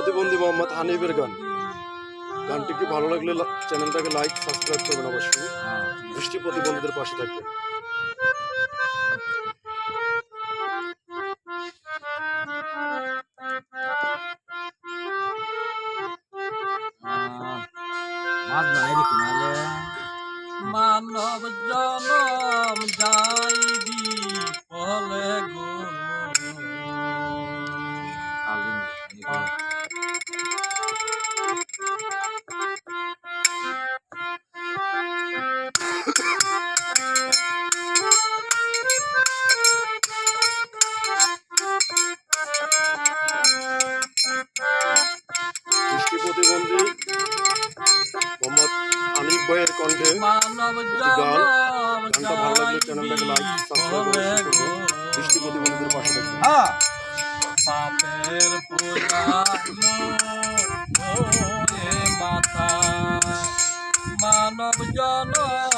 প্রতিবন্ধী মোহাম্মদ হানিফের গান। গানটি কি ভালো লাগলে চ্যানেলটাকে লাইক, সাবস্ক্রাইব করবেন অবশ্যই। দৃষ্টি প্রতিবন্ধীদের পাশে থাকবেন। মানব জনম যাইবি। কণ্ঠে। মানব গান। গানটা ভালো লাগলে চ্যানেলটাকে লাইক সাবস্ক্রাইব বলে অবশ্যই গো করবেন দৃষ্টি প্রতিবন্ধীদের পাশে থাকবেন পাপের পূজা মাতা মানব জনম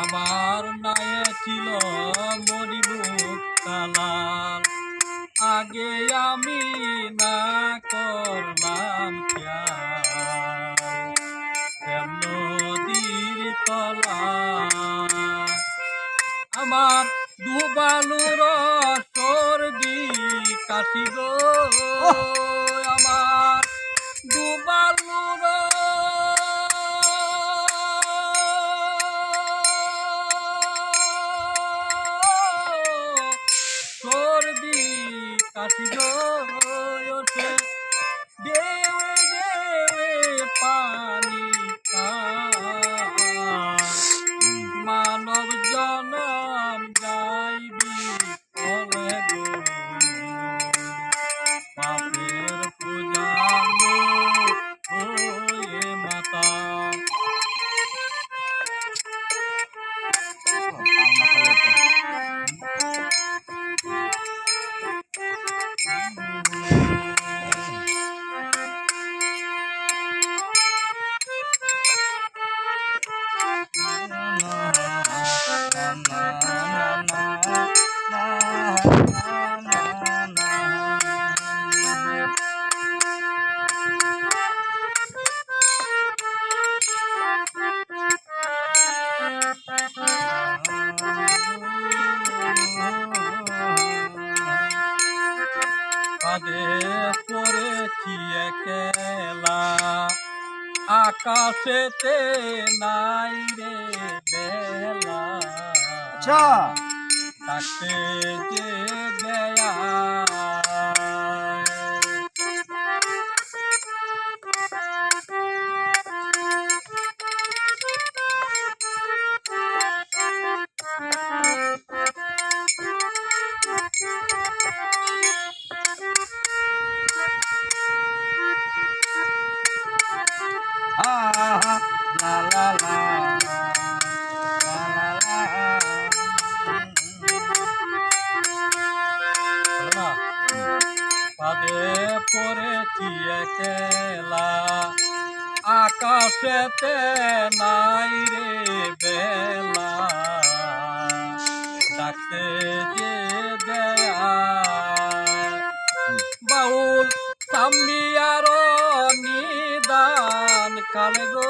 আমার নায়ে ছিল মরিমুখ আগে আমি না করলাম খেয়াল আসি কাঁধে পড়েছি একলা আকাশেতে নাই রে বেলা। আচ্ছা। তাকে যে দেয়া একলা। আকাশেতে নাই রে বেলা। ডাকতে যে বাউল সামনি আর নিদান কালে গো।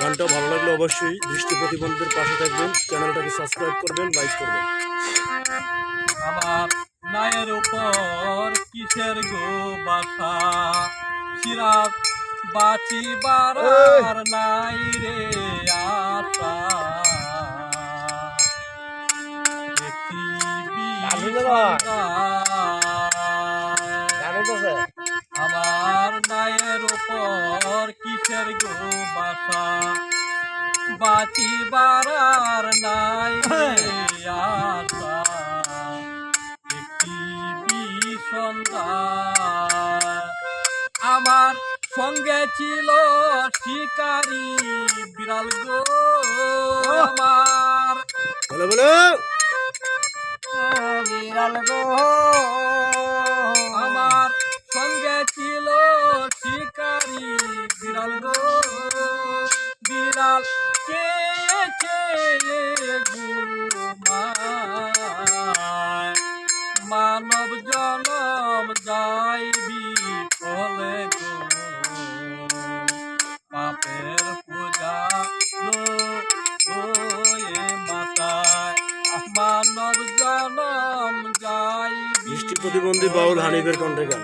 গানটা ভালো লাগলে অবশ্যই দৃষ্টি প্রতিবন্ধীদের পাশে থাকবেন। চ্যানেলটাকে সাবস্ক্রাইব করবেন লাইক করবেন। আমার নায়ের উপর কিসের গো বাসা? সিরাত বাঁচি বারার নাই রে আশা। আমার নায়ের উপর কিসের গো বাসা বাঁচি নাই আশা। একটি আমার সঙ্গে ছিল শিকারি বিড়াল গো আমার। বলে বলে। বিড়াল গো মানব জনম যাইবি দৃষ্টি প্রতিবন্ধী বাউল হানিফের কণ্ঠে গান।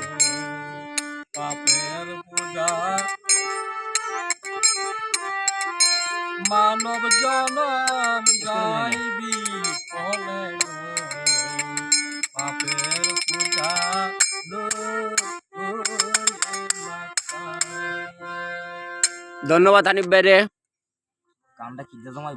পাপের পূজা। মানব জনম যাইবি ফলে। পাপের পূজা। ধন্যবাদ হানিফ ভাই রে কামটা কি জমা